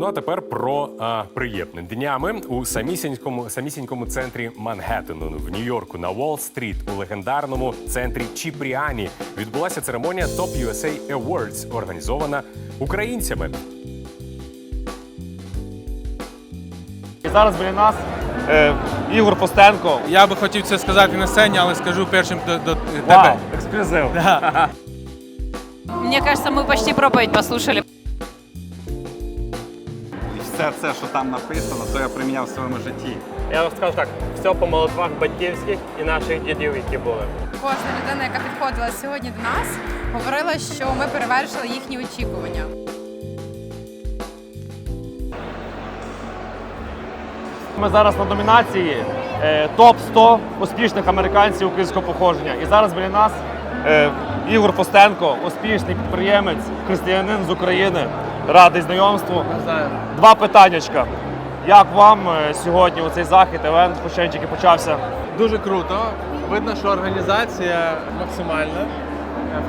Ну а тепер про а, приємне. Днями у самісінькому самісінькому центрі Мангеттену в Нью-Йорку на Уолл-стріт у легендарному центрі Чіпріані відбулася церемонія Top USA Awards, організована українцями. І зараз біля нас е, Ігор Постенко. Я би хотів це сказати на сцені, але скажу першим до, до тебе. Вау, ексклюзив. Мне кажется, мы почти проповедь послушали. І все що там написано, то я приміняв в своєму житті. Я вам скажу так, все по молитвах батьківських і наших дідів, які були. Кожна людина, яка підходила сьогодні до нас, говорила, що ми перевершили їхні очікування. Ми зараз на номінації е, топ 100 успішних американців українського походження. І зараз біля нас е, Ігор Постенко, успішний підприємець, християнин з України. Радий знайомству. Два питаннячка. Як вам е, сьогодні оцей захід, евент, хоча він тільки почався? Дуже круто. Видно, що організація максимальна.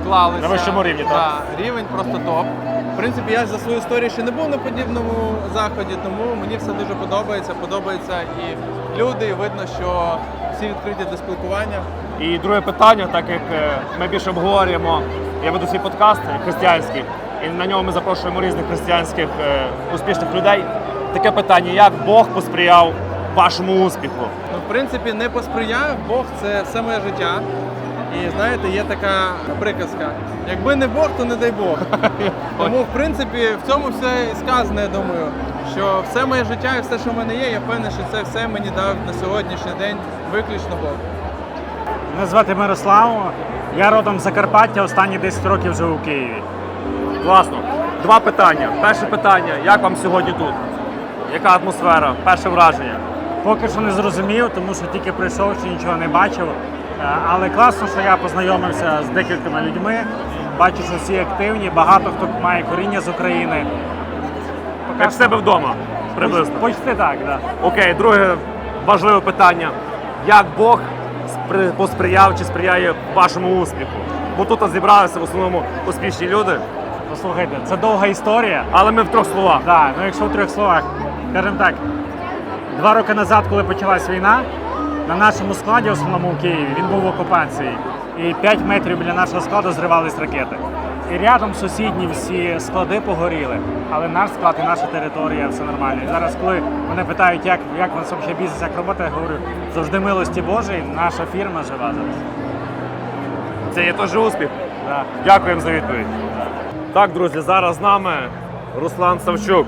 Вклалися. На вищому рівні, так? Да, рівень просто топ. В принципі, я за свою історію ще не був на подібному заході, тому мені все дуже подобається. Подобаються і люди, і видно, що всі відкриті до спілкування. І друге питання, так як е, ми більше обговорюємо, я веду свій подкаст е, християнський, і на ньому ми запрошуємо різних християнських е, успішних людей. Таке питання: як Бог посприяв вашому успіху? Ну, в принципі, не посприяв Бог це все моє життя. І знаєте, є така приказка: якби не Бог, то не дай Бог. Тому, в принципі, в цьому все і сказано, я думаю, що все моє життя і все, що в мене є, я впевнений, що це все мені дав на сьогоднішній день виключно Бог. Мене звати Мирослав. Я родом з Закарпаття, останні 10 років живу в Києві. Класно. Два питання. Перше питання: як вам сьогодні тут? Яка атмосфера? Перше враження? Поки що не зрозумів, тому що тільки прийшов, ще нічого не бачив. Е, Але класно, що я познайомився з декількома людьми. Бачу, що всі активні, багато хто має коріння з України. Як в себе вдома? Приблизно. Почти так, так. Да. Окей, друге важливе питання. Як Бог посприяв чи сприяє вашому успіху? Бо тут зібралися в основному успішні люди, Послухайте, це довга історія. але ми в трьох словах. Так, ну якщо в трьох словах, скажімо так, два роки назад, коли почалась війна, на нашому складі, основному в Києві, він був в окупації. І 5 метрів біля нашого складу зривались ракети. І рядом сусідні всі склади погоріли, але наш склад і наша територія все нормально. І зараз, коли мене питають, як, як у нас взагалі бізнес, як робота, я говорю, завжди милості Божої, наша фірма жива зараз. Це є теж успіх. Да. Дякуємо за відповідь. Так, друзі, зараз з нами Руслан Савчук.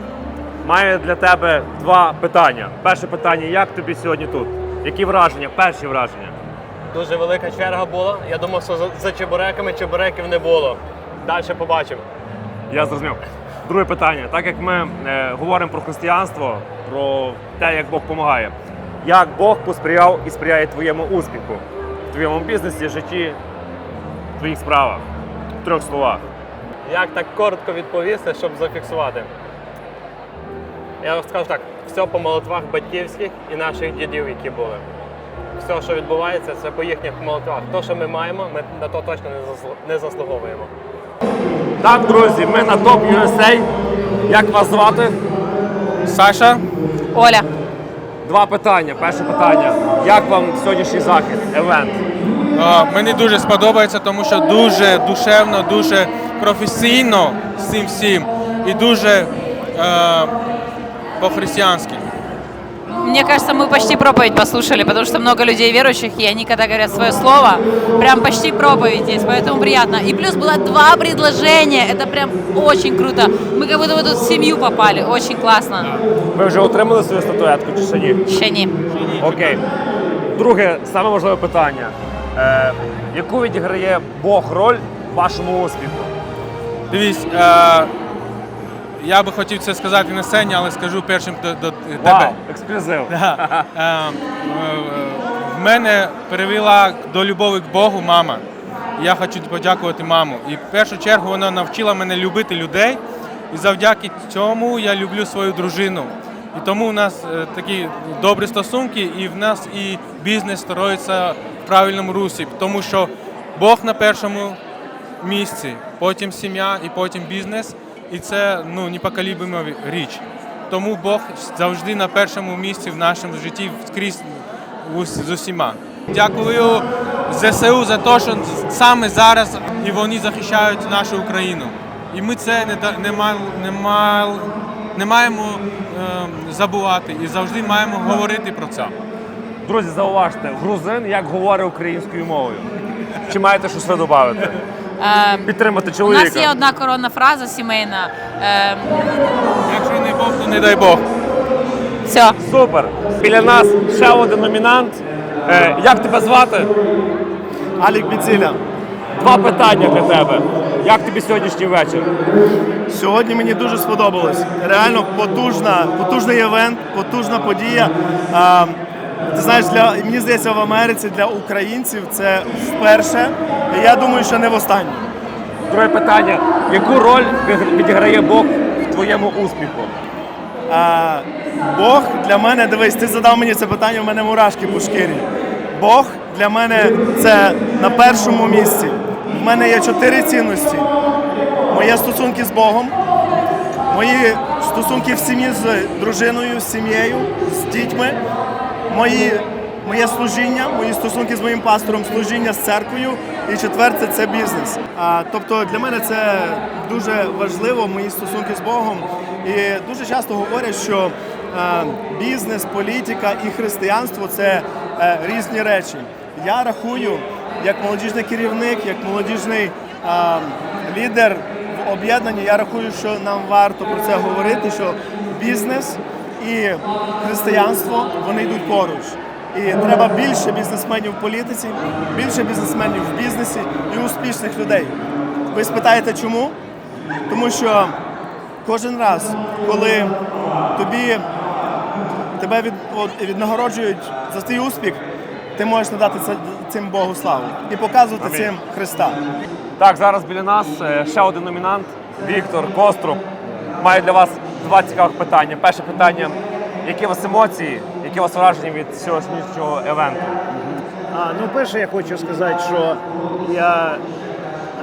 Має для тебе два питання. Перше питання: як тобі сьогодні тут? Які враження? Перші враження? Дуже велика черга була. Я думав, що за, за чебуреками чебуреків не було. Далі побачимо. Я зрозумів. Друге питання. Так як ми е, говоримо про християнство, про те, як Бог допомагає, як Бог посприяв і сприяє твоєму успіху в твоєму бізнесі, житті, в твоїх справах? В трьох словах. Як так коротко відповісти, щоб зафіксувати? Я вам скажу так, все по молитвах батьківських і наших дідів, які були. Все, що відбувається, це по їхніх молитвах. То, що ми маємо, ми на то точно не заслу- не заслуговуємо. Так, друзі, ми на топ USA. Як вас звати? Саша, Оля. Два питання. Перше питання. Як вам сьогоднішній захід, евент? мені дуже сподобається, тому що дуже душевно, дуже професійно з цим всім і дуже е, по-християнськи. Мне кажется, мы почти проповедь послушали, потому что много людей верующих, и они, когда говорят свое слово, прям почти проповедь здесь, поэтому приятно. И плюс было два предложения, это прям очень круто. Мы как будто в эту семью попали, очень классно. Ви вже отримали свою статуетку чи ще ні? Ще ні. Окей. Друге, саме важливе питання. Е, яку відіграє Бог роль в вашому успіху? Дивись, е, я би хотів це сказати на сцені, але скажу першим до, до тебе. Вау, ексклюзив. Да. Е, е, В мене привела до любові к Богу мама. Я хочу подякувати маму. І в першу чергу вона навчила мене любити людей. І завдяки цьому я люблю свою дружину. І тому у нас е, такі добрі стосунки, і в нас і бізнес строїться в правильному русі, тому що Бог на першому місці, потім сім'я і потім бізнес. І це ну, непоколібима річ. тому Бог завжди на першому місці в нашому житті скрізь з усіма. Дякую ЗСУ за те, що саме зараз і вони захищають нашу Україну. І ми це не, не, не, не маємо е, забувати і завжди маємо говорити про це. Друзі, зауважте, грузин як говорить українською мовою. Чи маєте щось додати? Э, Підтримати У чоловіка. нас є одна коронна фраза сімейна. Е, Якщо не Бог, то не дай Бог. все. Супер. Біля нас ще один номінант. Е, як тебе звати? Алік Біціля. Два питання для тебе. Як тобі сьогоднішній вечір? Сьогодні мені дуже сподобалось. Реально потужна, потужний івент, потужна подія. А, ти знаєш, для мені здається, в Америці для українців це вперше. І я думаю, що не востаннє. Друге питання. Яку роль відіграє Бог в твоєму успіху? А, Бог для мене, дивись, ти задав мені це питання, в мене мурашки по шкірі. Бог для мене це на першому місці. В мене є чотири цінності: мої стосунки з Богом, мої стосунки в сім'ї з дружиною, з сім'єю, з дітьми, мої, моє служіння, мої стосунки з моїм пастором, служіння з церквою. І четверте це бізнес. А, тобто для мене це дуже важливо, мої стосунки з Богом. І дуже часто говорять, що е, бізнес, політика і християнство це е, різні речі. Я рахую, як молодіжний керівник, як молодіжний е, лідер в об'єднанні, я рахую, що нам варто про це говорити, що бізнес і християнство вони йдуть поруч. І треба більше бізнесменів в політиці, більше бізнесменів в бізнесі і успішних людей. Ви спитаєте, чому? Тому що кожен раз, коли тобі тебе від, от, віднагороджують за твій успіх, ти можеш надати це, цим Богу славу і показувати цим Христа. Так, зараз біля нас е, ще один номінант Віктор Коструб. Має для вас два цікавих питання. Перше питання: які у вас емоції, які у вас враження від сьогоднішнього евенту? А, ну, перше, я хочу сказати, що я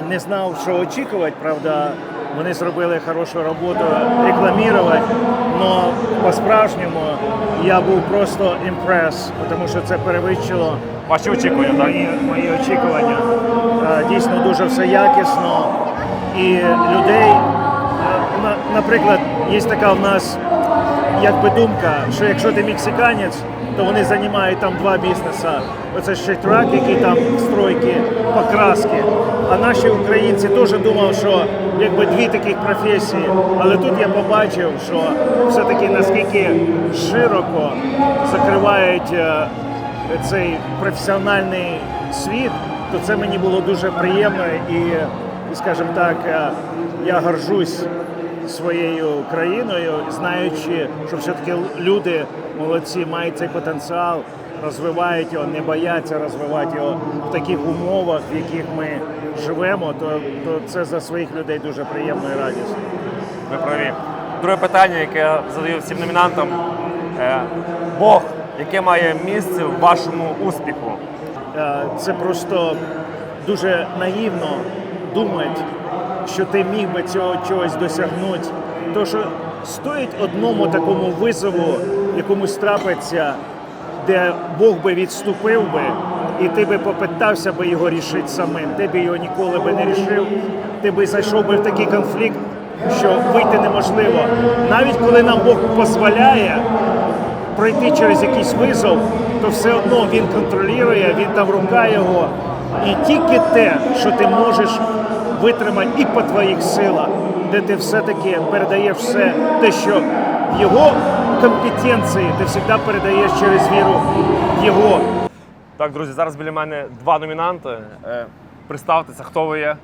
не знав, що очікувати. Правда, вони зробили хорошу роботу рекламувати, але по-справжньому я був просто імпрес, тому що це перевищило Ваші очікування, так? мої, мої очікування. Е, Дійсно дуже все якісно. І людей, е, наприклад, є така в нас якби думка, що якщо ти мексиканець, то вони займають там два бізнеси. Оце ще трак, який там стройки, покраски. А наші українці теж думали, що якби дві таких професії. Але тут я побачив, що все-таки наскільки широко закривають е, цей професіональний світ, то це мені було дуже приємно і, скажімо так, е, я горжусь своєю країною, знаючи, що все-таки люди молодці мають цей потенціал, розвивають його, не бояться розвивати його в таких умовах, в яких ми живемо, то, то це за своїх людей дуже приємно і радісно. Ви праві. Друге питання, яке я задаю всім номінантам. Е, Бог, яке має місце в вашому успіху? Е, Це просто дуже наївно думати, що ти міг би цього чогось досягнути. То що стоїть одному такому визову, якомусь трапиться, де Бог би відступив би, і ти би попитався би його рішити самим. Ти би його ніколи би не рішив. Ти би зайшов би в такий конфлікт, що вийти неможливо. Навіть коли нам Бог дозволяє пройти через якийсь визов, то все одно він контролює, він там рука його. І тільки те, що ти можеш витримати і по твоїх силах, де ти все-таки передаєш все те, що в його компетенції, ти завжди передаєш через віру його. Так, друзі, зараз біля мене два номінанти. Е, Представтеся, хто ви є.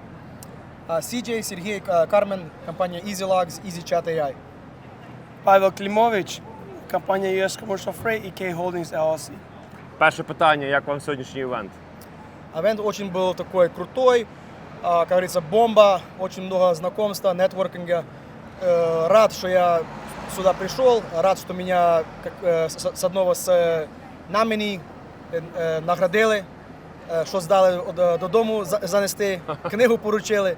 CJ, Сергей а, Кармен, компания EasyLogs, EasyChat AI. Павел Климович, компания US Commercial Freight и K Holdings LLC. Перше питання, як вам сьогоднішній івент? Event очень был такой крутой, как говорится, бомба, очень много знакомства, нетворкинга. Э, Рад, что я сюда пришел, рад, что меня как, с с одного з е, намені е, е, наградили, е, що здали од- додому занести, книгу поручили.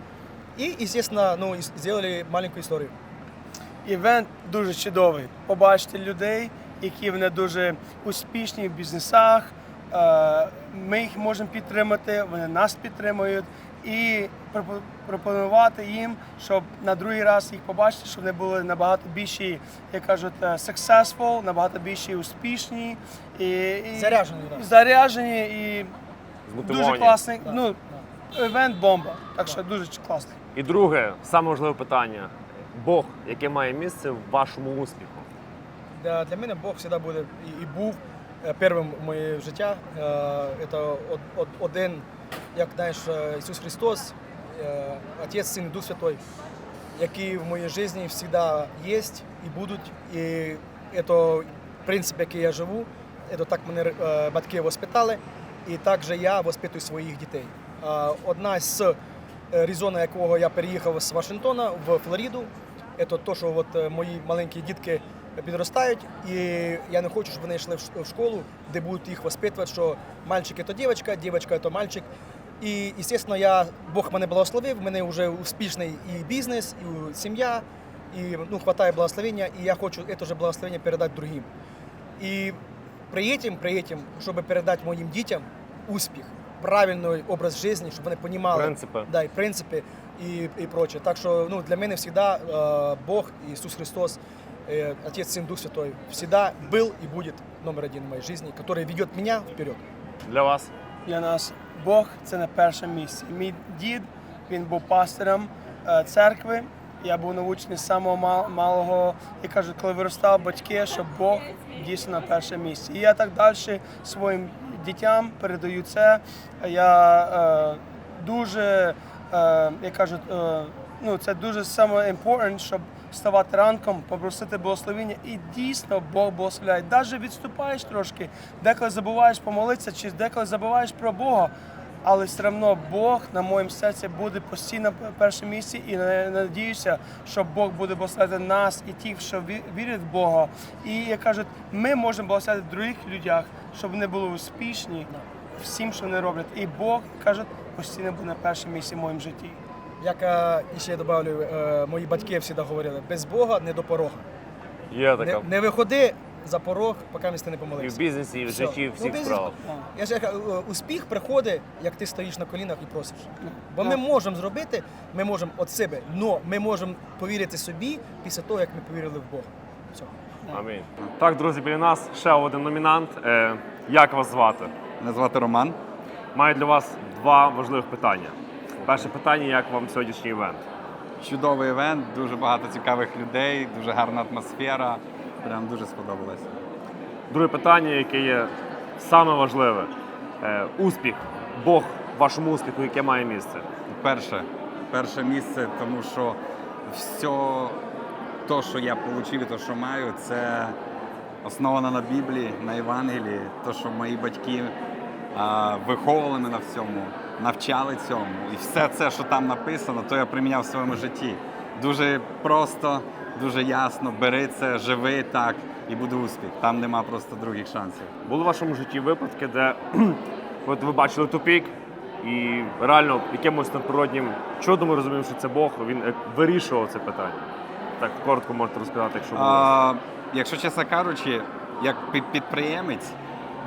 І, естественно, ну, зробили маленьку історію. Івент дуже чудовий. Побачити людей, які вони дуже успішні в бізнесах. Е, Ми їх можемо підтримати, вони нас підтримують. І пропонувати їм, щоб на другий раз їх побачити, щоб вони були набагато більші, як кажуть, е, successful, набагато більші успішні і, і Заряджені, да. заряджені і дуже класний. Ну, івент бомба. Так що дуже класний. І друге, саме важливе питання: Бог, яке має місце в вашому успіху? Для, для мене Бог завжди буде і, і був е, первим в моє життя. Е, Це од- од- один, як знаєш, е, Ісус Христос, е, Отець, Син Дух Святой, які в моїй житті завжди є і будуть. І це принцип, який я живу. Це так мене е, батьки воспитали, і так же я воспитую своїх дітей. Одна з резонів, якого я переїхав з Вашингтона в Флориду, це те, що от мої маленькі дітки підростають, і я не хочу, щоб вони йшли в школу, де будуть їх воспитувати, що мальчик це дівчинка, дівчинка це мальчик. І, звісно, я, Бог мене благословив, в мене вже успішний і бізнес, і сім'я, і ну, хватає благословення, і я хочу це же благословення передати другим. І при этом, при этом, щоб передати моїм дітям успіх, правильний образ життя, щоб вони розуміли Принципи. да, і принципи, і, і прочее. Так що ну, для мене завжди э, Бог, Иисус Христос, э, Отец, Сын, Дух Святой, всегда был и будет номер один в моей жизни, который ведет меня вперед. Для вас? для нас Бог це на першому місці. Мій дід він був пастором е, церкви. Я був научений з самого мал- малого, і кажуть, коли виростав батьки, що Бог дійсно на першому місці. І я так далі своїм дітям передаю це. Я е, дуже, е, як кажуть, е, ну це дуже саме important, щоб вставати ранком, попросити благословення, і дійсно Бог благословляє. Навіть відступаєш трошки, деколи забуваєш помолитися, чи деколи забуваєш про Бога. Але все одно Бог на моєму серці буде постійно на першому місці, і надіюся, що Бог буде благословляти нас і тих, що ві- вірять в Бога. І як кажуть, ми можемо благословляти других людях, щоб вони були успішні всім, що вони роблять. І Бог кажуть, постійно буде на першому місці в моєму житті. Як е, і ще добавлю, е, мої батьки завжди говорили, без Бога не до порога. Є Не, така. не виходи за порог, поки ти не І в бізнесі, і в житті, в Ну, всіх бізнес- справах. Я ж кажу, е, успіх приходить, як ти стоїш на колінах і просиш. Бо ми можемо зробити, ми можемо від себе, але ми можемо повірити собі після того, як ми повірили в Бога. Все. Амінь. Так, друзі, біля нас ще один номінант. Е, Як вас звати? Мене звати Роман. Маю для вас два важливих питання. Перше питання: як вам сьогоднішній івент? Чудовий івент, дуже багато цікавих людей, дуже гарна атмосфера. Прям дуже сподобалось. Друге питання, яке є саме важливе: Е, успіх, Бог вашому успіху, яке має місце. Перше, перше місце, тому що все то, що я отримав і те, що маю, це основано на Біблії, на Євангелії. То, що мої батьки а, виховували мене в цьому, навчали цьому. І все це, що там написано, то я приміняв в своєму житті. Дуже просто, дуже ясно. Бери це, живи так і буде успіх. Там нема просто других шансів. Були в вашому житті випадки, де от ви бачили тупік, і реально якимось надприроднім чудом ми розуміємо, що це Бог, він е, вирішував це питання. Так коротко можете розказати, якщо було. А, якщо чесно кажучи, як пі- підприємець,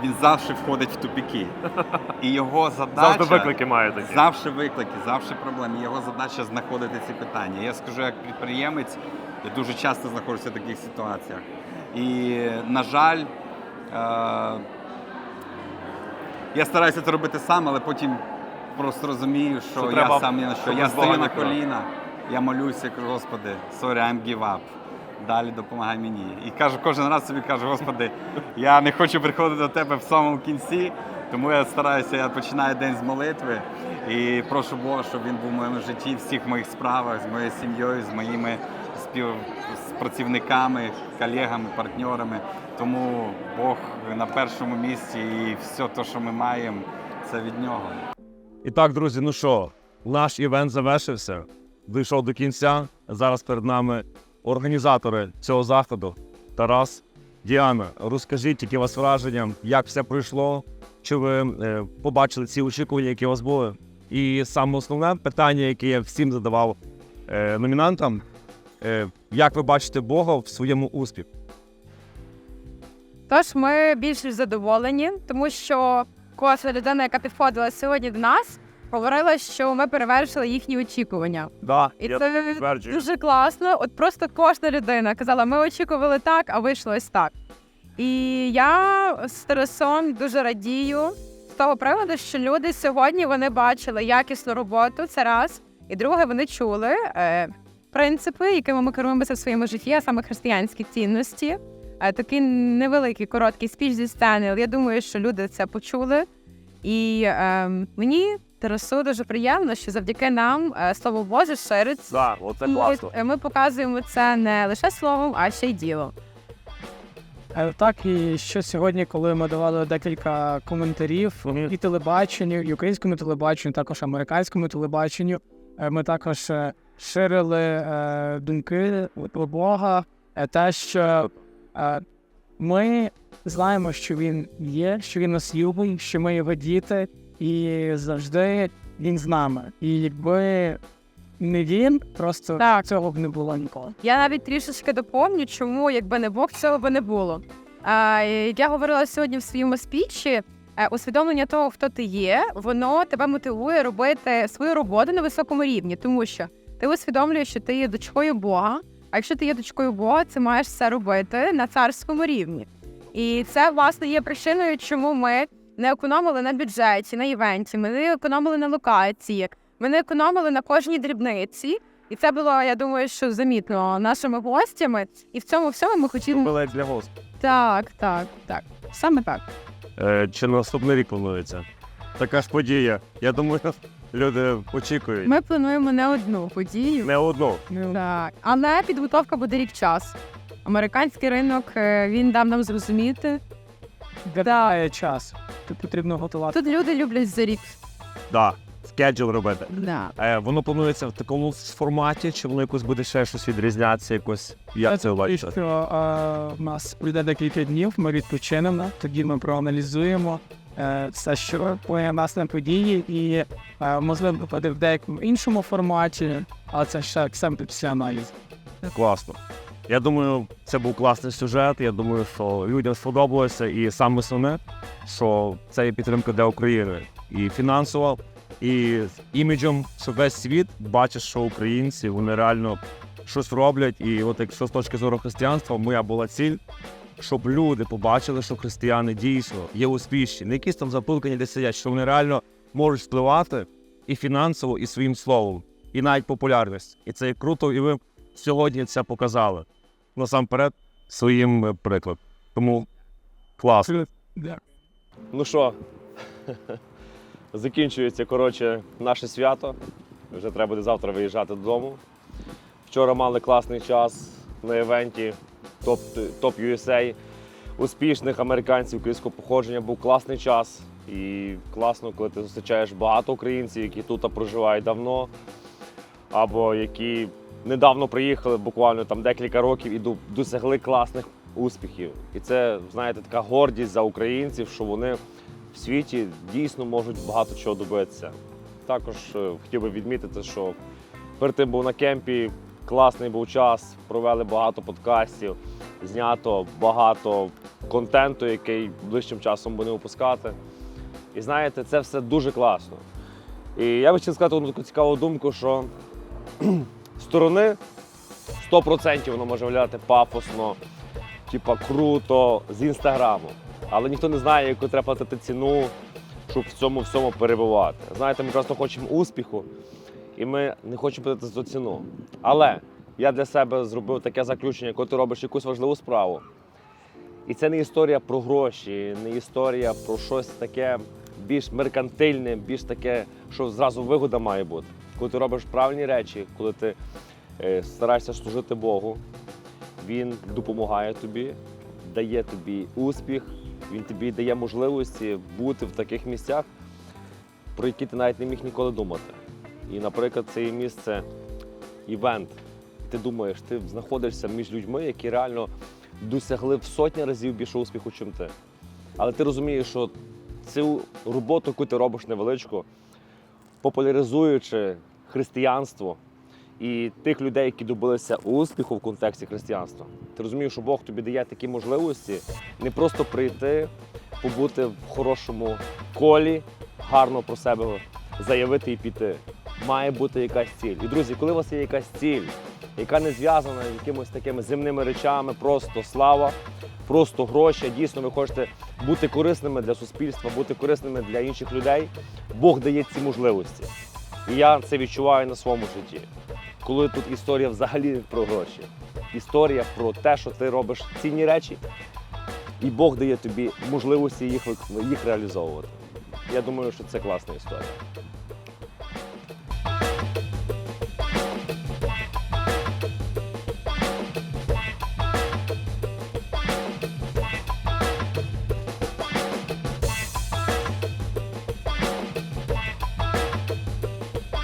він завжди входить в тупіки. І його задача Завжди виклики має такі. завжди виклики, завжди проблеми. Його задача знаходити ці питання. Я скажу, як підприємець, я дуже часто знаходжуся в таких ситуаціях. І, на жаль, е- я стараюся це робити сам, але потім просто розумію, що, Що я треба, сам ні на що. Я стою на коліна, я молюся, кажу, Господи, sorry, I'm give up. Далі допомагай мені. І кажу, кожен раз собі кажу, Господи, я не хочу приходити до тебе в самому кінці, тому я стараюся, я починаю день з молитви і прошу Бога, щоб він був в моєму житті, в всіх моїх справах, з моєю сім'єю, з моїми співпрацівниками, колегами, партнерами. Тому Бог на першому місці і все те, що ми маємо, це від нього. І так, друзі, ну що, наш івент завершився. Дійшов до кінця. Зараз перед нами організатори цього заходу. Тарас, Діана, розкажіть, які у вас враження, як все пройшло, чи ви е, побачили ці очікування, які у вас були. І саме основне питання, яке я всім задавав е, номінантам, Е, Як ви бачите Бога в своєму успіху? Тож ми більш задоволені, тому що кожна людина, яка підходила сьогодні до нас, говорила, що ми перевершили їхні очікування. Да, І це дуже класно. От просто кожна людина казала, ми очікували так, а вийшло ось так. І я з Тарасом дуже радію з того приводу, що люди сьогодні вони бачили якісну роботу. Це раз. І друге, вони чули е, принципи, якими ми керуємося в своєму житті, а саме християнські цінності. Е, такий невеликий короткий спіч зі сцени. але Я думаю, що люди це почули. І е, мені Тарасу дуже приємно, що завдяки нам е, слово Боже шириться. Да, оце класно. Ми, ми показуємо це не лише словом, а ще й ділом. Е, Так, і що сьогодні, коли ми давали декілька коментарів і телебаченню, і українському телебаченню, також американському телебаченню, е, ми також е, ширили е, думки про Бога, е, те, що е, ми знаємо, що він є, що він нас любить, що ми його діти, і завжди він з нами. І якби не він, просто Так. цього б не було ніколи. Я навіть трішечки доповню, чому, якби не Бог, цього би не було. А, як я говорила сьогодні в своєму спічі, е, усвідомлення того, хто ти є, воно тебе мотивує робити свою роботу на високому рівні, тому що ти усвідомлюєш, що ти є дочкою Бога. А якщо ти є дочкою Бога, ти маєш це робити на царському рівні. І це власне є причиною, чому ми не економили на бюджеті, на івенті, ми не економили на локації, ми не економили на кожній дрібниці. І це було, я думаю, що замітно нашими гостями. І в цьому всьому ми хотіли. Билет для гостей. Так, так, так. Саме так. Е, Чи наступний рік планується? Така ж подія. Я думаю, люди очікують. Ми плануємо не одну подію. Не одну. Так. Але підготовка буде рік час. Американський ринок е, він дав нам зрозуміти. Гадає час. Тут потрібно готувати. Тут люди люблять за рік. Да. Скеджул робити. Да. Е, воно планується в такому форматі, чи воно якось буде ще щось відрізнятися, якось. Як це бачите? що е, в нас пройде декілька днів, ми відпочинемо, тоді ми проаналізуємо е, все, що по нас на події, і е, можливо буде в деякому іншому форматі, але це ще саме після аналізу. Класно. Я думаю, це був класний сюжет. Я думаю, що людям сподобалося. І саме основне, що це є підтримка для України. І фінансово, і з іміджем, що весь світ бачить, що українці вони реально щось роблять. І от якщо з точки зору християнства, моя була ціль, щоб люди побачили, що християни дійсно є успішні, не якісь там запилкані, де сидять, що вони реально можуть впливати і фінансово, і своїм словом, і навіть популярність. І це круто, і ви сьогодні це показали. Насамперед, своїм е, прикладом. Тому класно. Ну що, закінчується коротше наше свято. Вже треба буде завтра виїжджати додому. Вчора мали класний час на івенті Топ, Топ USA. Успішних американців українського походження був класний час. І класно, коли ти зустрічаєш багато українців, які тут проживають давно, або які недавно приїхали, буквально там декілька років і досягли класних успіхів. І це, знаєте, така гордість за українців, що вони в світі дійсно можуть багато чого добитися. Також е, хотів би відмітити, що перед тим був на кемпі, класний був час, провели багато подкастів, знято багато контенту, який ближчим часом будемо випускати. І знаєте, це все дуже класно. І я би хотів сказати одну таку цікаву думку, що сторони 100% воно може виглядати пафосно, типа круто, з інстаграму. Але ніхто не знає, яку треба платити ціну, щоб в цьому всьому перебувати. Знаєте, ми просто хочемо успіху, і ми не хочемо платити за ціну. Але я для себе зробив таке заключення, коли ти робиш якусь важливу справу. І це не історія про гроші, не історія про щось таке більш меркантильне, більш таке, що зразу вигода має бути. Коли ти робиш правильні речі, коли ти е, стараєшся служити Богу, він допомагає тобі, дає тобі успіх, він тобі дає можливості бути в таких місцях, про які ти навіть не міг ніколи думати. І, наприклад, це місце івент. Ти думаєш, ти знаходишся між людьми, які реально досягли в сотні разів більше успіху, чим ти. Але ти розумієш, що цю роботу, яку ти робиш невеличку, популяризуючи християнство і тих людей, які добилися успіху в контексті християнства. Ти розумієш, що Бог тобі дає такі можливості не просто прийти, побути в хорошому колі, гарно про себе заявити і піти. Має бути якась ціль. І друзі, коли у вас є якась ціль, яка не зв'язана з якимось такими земними речами, просто слава, просто гроші, дійсно ви хочете бути корисними для суспільства, бути корисними для інших людей, Бог дає ці можливості. І я це відчуваю на своєму житті. Коли тут історія взагалі про гроші, історія про те, що ти робиш цінні речі, і Бог дає тобі можливості їх, їх реалізовувати. Я думаю, що це класна історія.